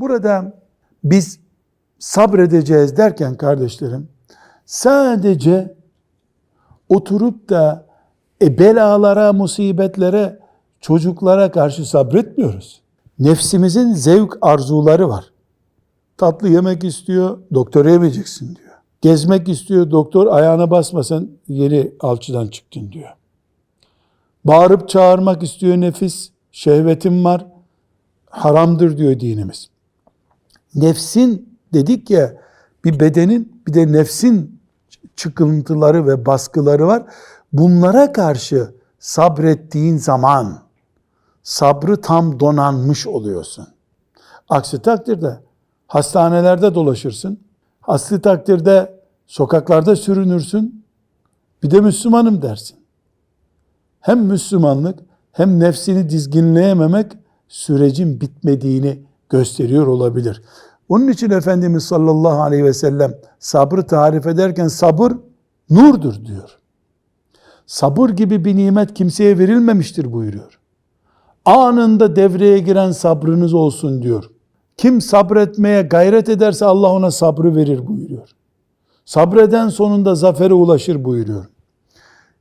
Burada biz sabredeceğiz derken kardeşlerim sadece oturup da e, belalara, musibetlere, çocuklara karşı sabretmiyoruz. Nefsimizin zevk arzuları var. Tatlı yemek istiyor, doktora yemeyeceksin diyor. Gezmek istiyor, doktor ayağına basmasan yeni alçıdan çıktın diyor. Bağırıp çağırmak istiyor nefis, şehvetim var, haramdır diyor dinimiz. Nefsin dedik ya bir bedenin bir de nefsin çıkıntıları ve baskıları var. Bunlara karşı sabrettiğin zaman sabrı tam donanmış oluyorsun. Aksi takdirde hastanelerde dolaşırsın. Aksi takdirde sokaklarda sürünürsün. Bir de Müslümanım dersin. Hem Müslümanlık hem nefsini dizginleyememek sürecin bitmediğini gösteriyor olabilir. Onun için Efendimiz sallallahu aleyhi ve sellem sabrı tarif ederken sabır nurdur diyor. Sabır gibi bir nimet kimseye verilmemiştir buyuruyor. Anında devreye giren sabrınız olsun diyor. Kim sabretmeye gayret ederse Allah ona sabrı verir buyuruyor. Sabreden sonunda zafere ulaşır buyuruyor.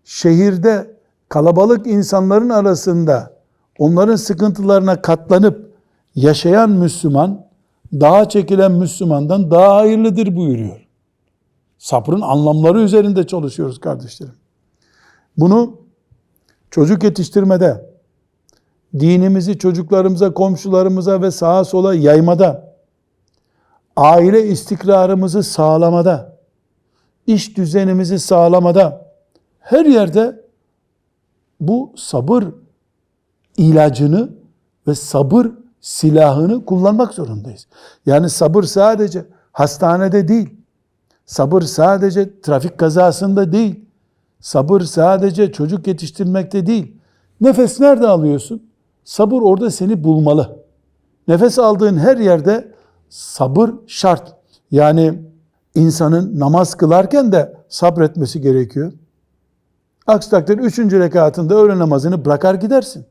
Şehirde kalabalık insanların arasında onların sıkıntılarına katlanıp yaşayan Müslüman daha çekilen Müslümandan daha hayırlıdır buyuruyor. Sabrın anlamları üzerinde çalışıyoruz kardeşlerim. Bunu çocuk yetiştirmede, dinimizi çocuklarımıza, komşularımıza ve sağa sola yaymada, aile istikrarımızı sağlamada, iş düzenimizi sağlamada, her yerde bu sabır ilacını ve sabır silahını kullanmak zorundayız. Yani sabır sadece hastanede değil, sabır sadece trafik kazasında değil, sabır sadece çocuk yetiştirmekte değil. Nefes nerede alıyorsun? Sabır orada seni bulmalı. Nefes aldığın her yerde sabır şart. Yani insanın namaz kılarken de sabretmesi gerekiyor. Aksi takdirde üçüncü rekatında öğle namazını bırakar gidersin.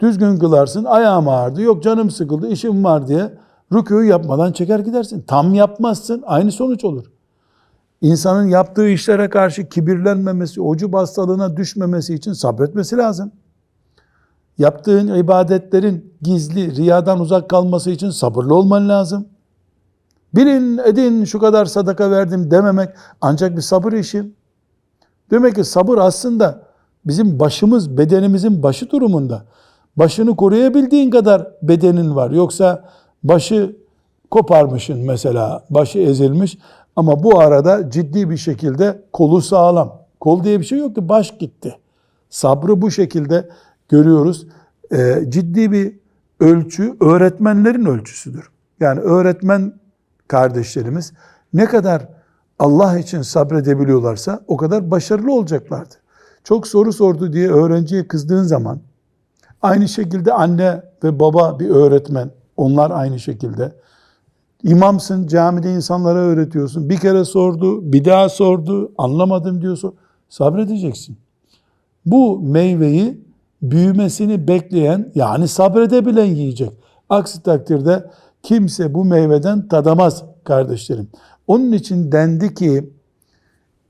Düzgün kılarsın, ayağım ağrıdı, yok canım sıkıldı, işim var diye rükû yapmadan çeker gidersin. Tam yapmazsın, aynı sonuç olur. İnsanın yaptığı işlere karşı kibirlenmemesi, ucub hastalığına düşmemesi için sabretmesi lazım. Yaptığın ibadetlerin gizli, riyadan uzak kalması için sabırlı olman lazım. Bilin edin şu kadar sadaka verdim dememek ancak bir sabır işi. Demek ki sabır aslında bizim başımız, bedenimizin başı durumunda. Başını koruyabildiğin kadar bedenin var. Yoksa başı koparmışın mesela, başı ezilmiş ama bu arada ciddi bir şekilde kolu sağlam. Kol diye bir şey yok ki baş gitti. Sabrı bu şekilde görüyoruz. Ee, ciddi bir ölçü öğretmenlerin ölçüsüdür. Yani öğretmen kardeşlerimiz ne kadar Allah için sabredebiliyorlarsa o kadar başarılı olacaklardır. Çok soru sordu diye öğrenciye kızdığın zaman aynı şekilde anne ve baba bir öğretmen onlar aynı şekilde İmamsın, camide insanlara öğretiyorsun. Bir kere sordu, bir daha sordu, anlamadım diyorsun. Sabredeceksin. Bu meyveyi büyümesini bekleyen, yani sabredebilen yiyecek. Aksi takdirde kimse bu meyveden tadamaz kardeşlerim. Onun için dendi ki,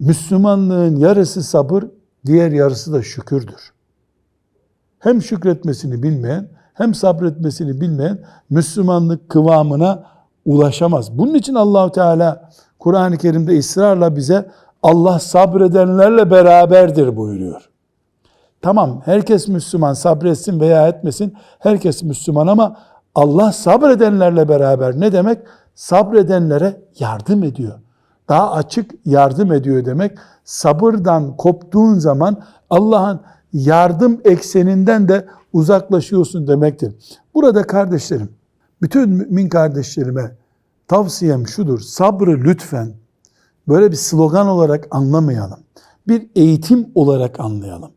Müslümanlığın yarısı sabır, diğer yarısı da şükürdür. Hem şükretmesini bilmeyen, hem sabretmesini bilmeyen Müslümanlık kıvamına ulaşamaz. Bunun için Allahu Teala Kur'an-ı Kerim'de ısrarla bize Allah sabredenlerle beraberdir buyuruyor. Tamam herkes Müslüman sabretsin veya etmesin herkes Müslüman ama Allah sabredenlerle beraber ne demek? Sabredenlere yardım ediyor. Daha açık yardım ediyor demek. Sabırdan koptuğun zaman Allah'ın yardım ekseninden de uzaklaşıyorsun demektir. Burada kardeşlerim bütün mümin kardeşlerime tavsiyem şudur. Sabrı lütfen böyle bir slogan olarak anlamayalım. Bir eğitim olarak anlayalım.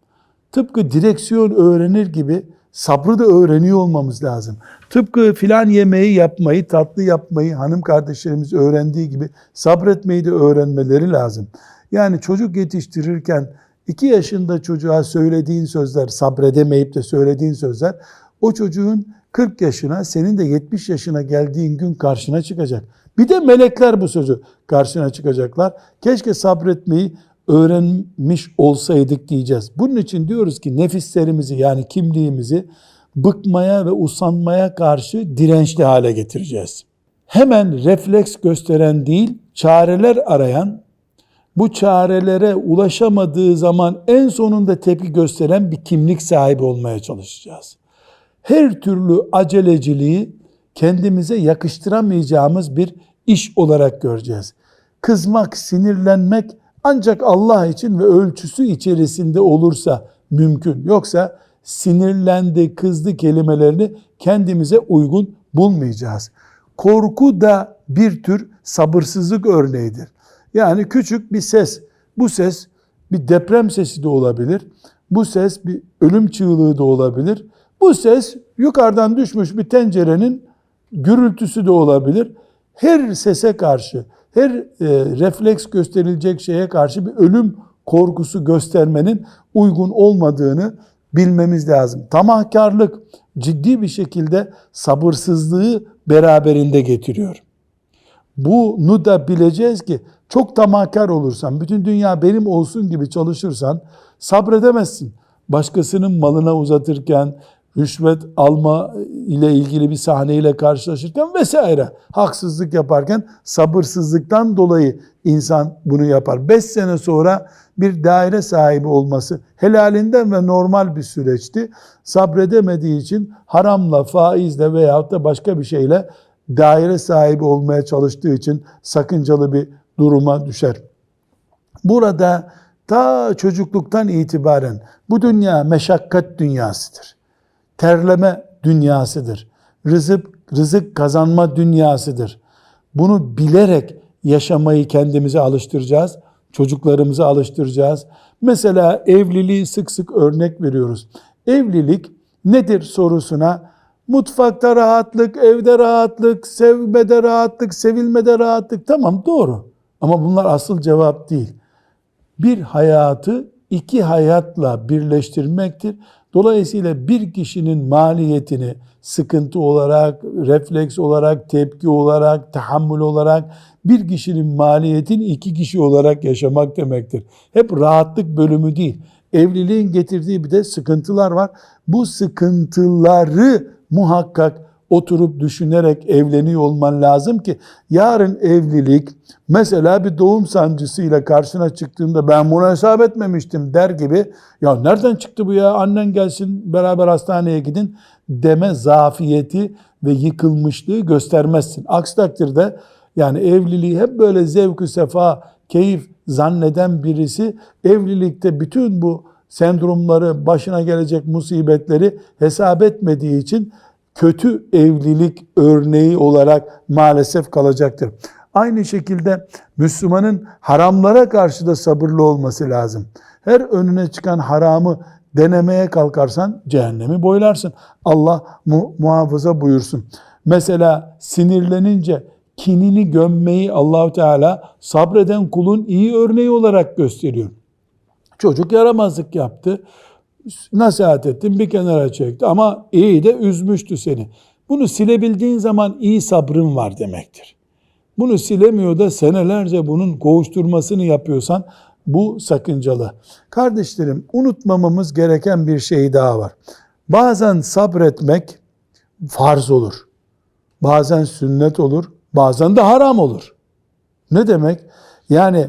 Tıpkı direksiyon öğrenir gibi sabrı da öğreniyor olmamız lazım. Tıpkı filan yemeği yapmayı, tatlı yapmayı hanım kardeşlerimiz öğrendiği gibi sabretmeyi de öğrenmeleri lazım. Yani çocuk yetiştirirken iki yaşında çocuğa söylediğin sözler, sabredemeyip de söylediğin sözler o çocuğun 40 yaşına, senin de 70 yaşına geldiğin gün karşına çıkacak. Bir de melekler bu sözü karşına çıkacaklar. Keşke sabretmeyi öğrenmiş olsaydık diyeceğiz. Bunun için diyoruz ki nefislerimizi yani kimliğimizi bıkmaya ve usanmaya karşı dirençli hale getireceğiz. Hemen refleks gösteren değil, çareler arayan, bu çarelere ulaşamadığı zaman en sonunda tepki gösteren bir kimlik sahibi olmaya çalışacağız. Her türlü aceleciliği kendimize yakıştıramayacağımız bir iş olarak göreceğiz. Kızmak, sinirlenmek ancak Allah için ve ölçüsü içerisinde olursa mümkün. Yoksa sinirlendi, kızdı kelimelerini kendimize uygun bulmayacağız. Korku da bir tür sabırsızlık örneğidir. Yani küçük bir ses, bu ses bir deprem sesi de olabilir. Bu ses bir ölüm çığlığı da olabilir. Bu ses yukarıdan düşmüş bir tencerenin gürültüsü de olabilir. Her sese karşı, her e, refleks gösterilecek şeye karşı bir ölüm korkusu göstermenin uygun olmadığını bilmemiz lazım. Tamahkarlık ciddi bir şekilde sabırsızlığı beraberinde getiriyor. Bunu da bileceğiz ki çok tamahkar olursan, bütün dünya benim olsun gibi çalışırsan sabredemezsin. Başkasının malına uzatırken, rüşvet alma ile ilgili bir sahneyle karşılaşırken vesaire haksızlık yaparken sabırsızlıktan dolayı insan bunu yapar. Beş sene sonra bir daire sahibi olması helalinden ve normal bir süreçti. Sabredemediği için haramla, faizle veyahut da başka bir şeyle daire sahibi olmaya çalıştığı için sakıncalı bir duruma düşer. Burada ta çocukluktan itibaren bu dünya meşakkat dünyasıdır. Terleme dünyasıdır. Rızık, rızık kazanma dünyasıdır. Bunu bilerek yaşamayı kendimize alıştıracağız. Çocuklarımızı alıştıracağız. Mesela evliliği sık sık örnek veriyoruz. Evlilik nedir sorusuna mutfakta rahatlık, evde rahatlık, sevmede rahatlık, sevilmede rahatlık tamam doğru. Ama bunlar asıl cevap değil. Bir hayatı iki hayatla birleştirmektir. Dolayısıyla bir kişinin maliyetini sıkıntı olarak, refleks olarak, tepki olarak, tahammül olarak bir kişinin maliyetini iki kişi olarak yaşamak demektir. Hep rahatlık bölümü değil. Evliliğin getirdiği bir de sıkıntılar var. Bu sıkıntıları muhakkak oturup düşünerek evleniyor olman lazım ki yarın evlilik mesela bir doğum sancısıyla karşına çıktığında ben bunu hesap etmemiştim der gibi ya nereden çıktı bu ya annen gelsin beraber hastaneye gidin deme zafiyeti ve yıkılmışlığı göstermezsin. Aksi takdirde yani evliliği hep böyle zevk sefa, keyif zanneden birisi evlilikte bütün bu sendromları, başına gelecek musibetleri hesap etmediği için kötü evlilik örneği olarak maalesef kalacaktır. Aynı şekilde Müslümanın haramlara karşı da sabırlı olması lazım. Her önüne çıkan haramı denemeye kalkarsan cehennemi boylarsın. Allah mu muhafaza buyursun. Mesela sinirlenince kinini gömmeyi Allahu Teala sabreden kulun iyi örneği olarak gösteriyor. Çocuk yaramazlık yaptı. Nasihat ettin bir kenara çekti ama iyi de üzmüştü seni. Bunu silebildiğin zaman iyi sabrın var demektir. Bunu silemiyor da senelerce bunun kovuşturmasını yapıyorsan bu sakıncalı. Kardeşlerim unutmamamız gereken bir şey daha var. Bazen sabretmek farz olur. Bazen sünnet olur. Bazen de haram olur. Ne demek? Yani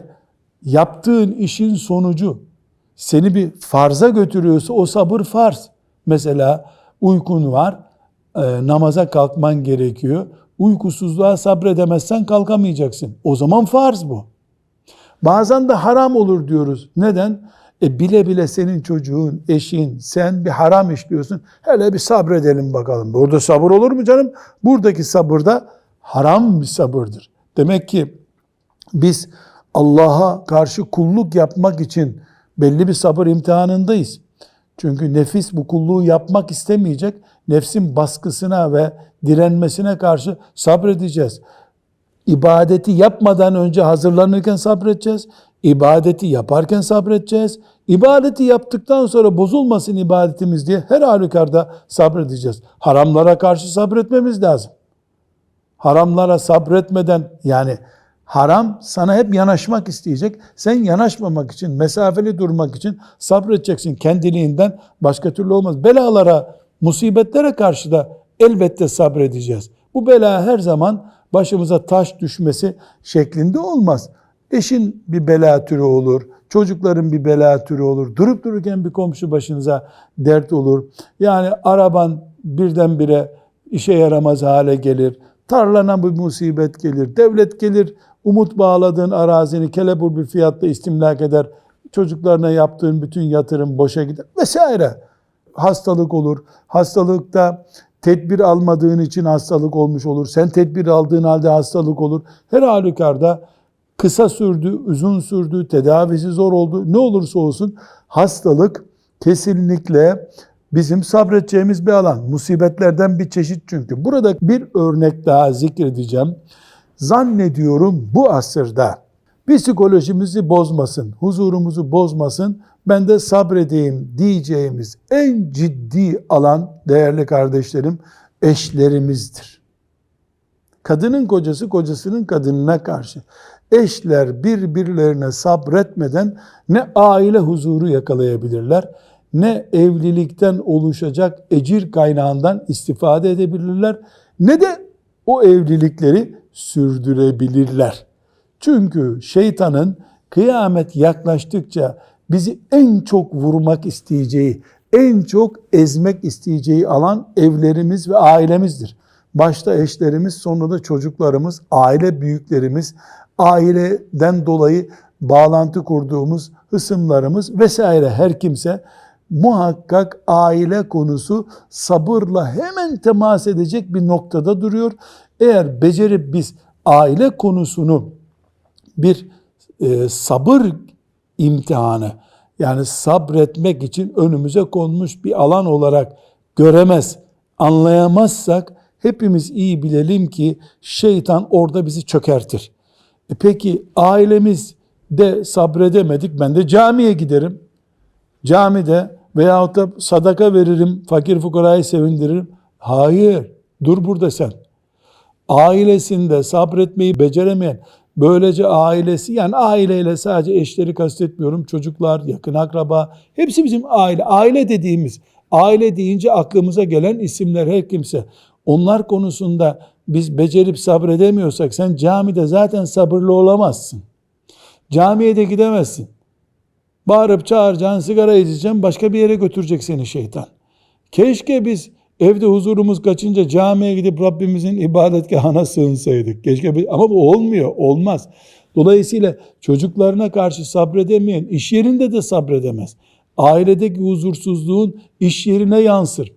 yaptığın işin sonucu seni bir farza götürüyorsa o sabır farz. Mesela uykun var, e, namaza kalkman gerekiyor. Uykusuzluğa sabredemezsen kalkamayacaksın. O zaman farz bu. Bazen de haram olur diyoruz. Neden? E bile bile senin çocuğun, eşin, sen bir haram işliyorsun. Hele bir sabredelim bakalım. Burada sabır olur mu canım? Buradaki sabır da haram bir sabırdır. Demek ki biz Allah'a karşı kulluk yapmak için belli bir sabır imtihanındayız. Çünkü nefis bu kulluğu yapmak istemeyecek. Nefsin baskısına ve direnmesine karşı sabredeceğiz. İbadeti yapmadan önce hazırlanırken sabredeceğiz. İbadeti yaparken sabredeceğiz. İbadeti yaptıktan sonra bozulmasın ibadetimiz diye her halükarda sabredeceğiz. Haramlara karşı sabretmemiz lazım. Haramlara sabretmeden yani haram sana hep yanaşmak isteyecek. Sen yanaşmamak için, mesafeli durmak için sabredeceksin kendiliğinden. Başka türlü olmaz. Belalara, musibetlere karşı da elbette sabredeceğiz. Bu bela her zaman başımıza taş düşmesi şeklinde olmaz. Eşin bir bela türü olur, çocukların bir bela türü olur, durup dururken bir komşu başınıza dert olur. Yani araban birdenbire işe yaramaz hale gelir, tarlana bir musibet gelir, devlet gelir, umut bağladığın arazini kelebur bir fiyatla istimlak eder, çocuklarına yaptığın bütün yatırım boşa gider vesaire. Hastalık olur, hastalıkta tedbir almadığın için hastalık olmuş olur. Sen tedbir aldığın halde hastalık olur. Her halükarda kısa sürdü, uzun sürdü, tedavisi zor oldu. Ne olursa olsun hastalık kesinlikle bizim sabredeceğimiz bir alan. Musibetlerden bir çeşit çünkü. Burada bir örnek daha zikredeceğim. Zannediyorum bu asırda psikolojimizi bozmasın, huzurumuzu bozmasın, ben de sabredeyim diyeceğimiz en ciddi alan değerli kardeşlerim eşlerimizdir. Kadının kocası kocasının kadınına karşı. Eşler birbirlerine sabretmeden ne aile huzuru yakalayabilirler, ne evlilikten oluşacak ecir kaynağından istifade edebilirler, ne de o evlilikleri sürdürebilirler. Çünkü şeytanın kıyamet yaklaştıkça bizi en çok vurmak isteyeceği, en çok ezmek isteyeceği alan evlerimiz ve ailemizdir. Başta eşlerimiz, sonra da çocuklarımız, aile büyüklerimiz, aileden dolayı bağlantı kurduğumuz hısımlarımız vesaire her kimse muhakkak aile konusu sabırla hemen temas edecek bir noktada duruyor. Eğer becerip biz aile konusunu bir e, sabır imtihanı yani sabretmek için önümüze konmuş bir alan olarak göremez, anlayamazsak hepimiz iyi bilelim ki şeytan orada bizi çökertir. E peki ailemiz de sabredemedik ben de camiye giderim. Camide veyahut da sadaka veririm, fakir fukarayı sevindiririm. Hayır, dur burada sen. Ailesinde sabretmeyi beceremeyen, böylece ailesi, yani aileyle sadece eşleri kastetmiyorum, çocuklar, yakın akraba, hepsi bizim aile. Aile dediğimiz, aile deyince aklımıza gelen isimler her kimse. Onlar konusunda biz becerip sabredemiyorsak sen camide zaten sabırlı olamazsın. Camiye de gidemezsin. Bağırıp çağıracaksın, sigara içeceksin, başka bir yere götürecek seni şeytan. Keşke biz evde huzurumuz kaçınca camiye gidip Rabbimizin ibadetgahına sığınsaydık. Keşke bir, ama bu olmuyor, olmaz. Dolayısıyla çocuklarına karşı sabredemeyen iş yerinde de sabredemez. Ailedeki huzursuzluğun iş yerine yansır.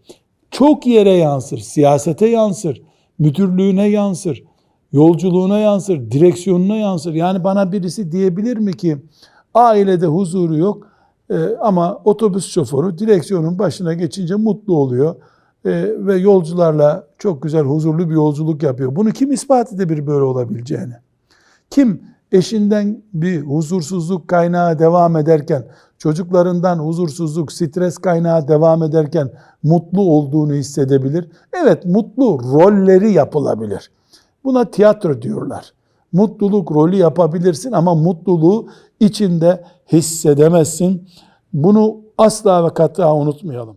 Çok yere yansır, siyasete yansır, müdürlüğüne yansır, yolculuğuna yansır, direksiyonuna yansır. Yani bana birisi diyebilir mi ki ailede huzuru yok e, ama otobüs şoförü direksiyonun başına geçince mutlu oluyor ve yolcularla çok güzel huzurlu bir yolculuk yapıyor. Bunu kim ispat edebilir böyle olabileceğini? Kim eşinden bir huzursuzluk kaynağı devam ederken, çocuklarından huzursuzluk, stres kaynağı devam ederken mutlu olduğunu hissedebilir? Evet, mutlu rolleri yapılabilir. Buna tiyatro diyorlar. Mutluluk rolü yapabilirsin ama mutluluğu içinde hissedemezsin. Bunu asla ve kata unutmayalım.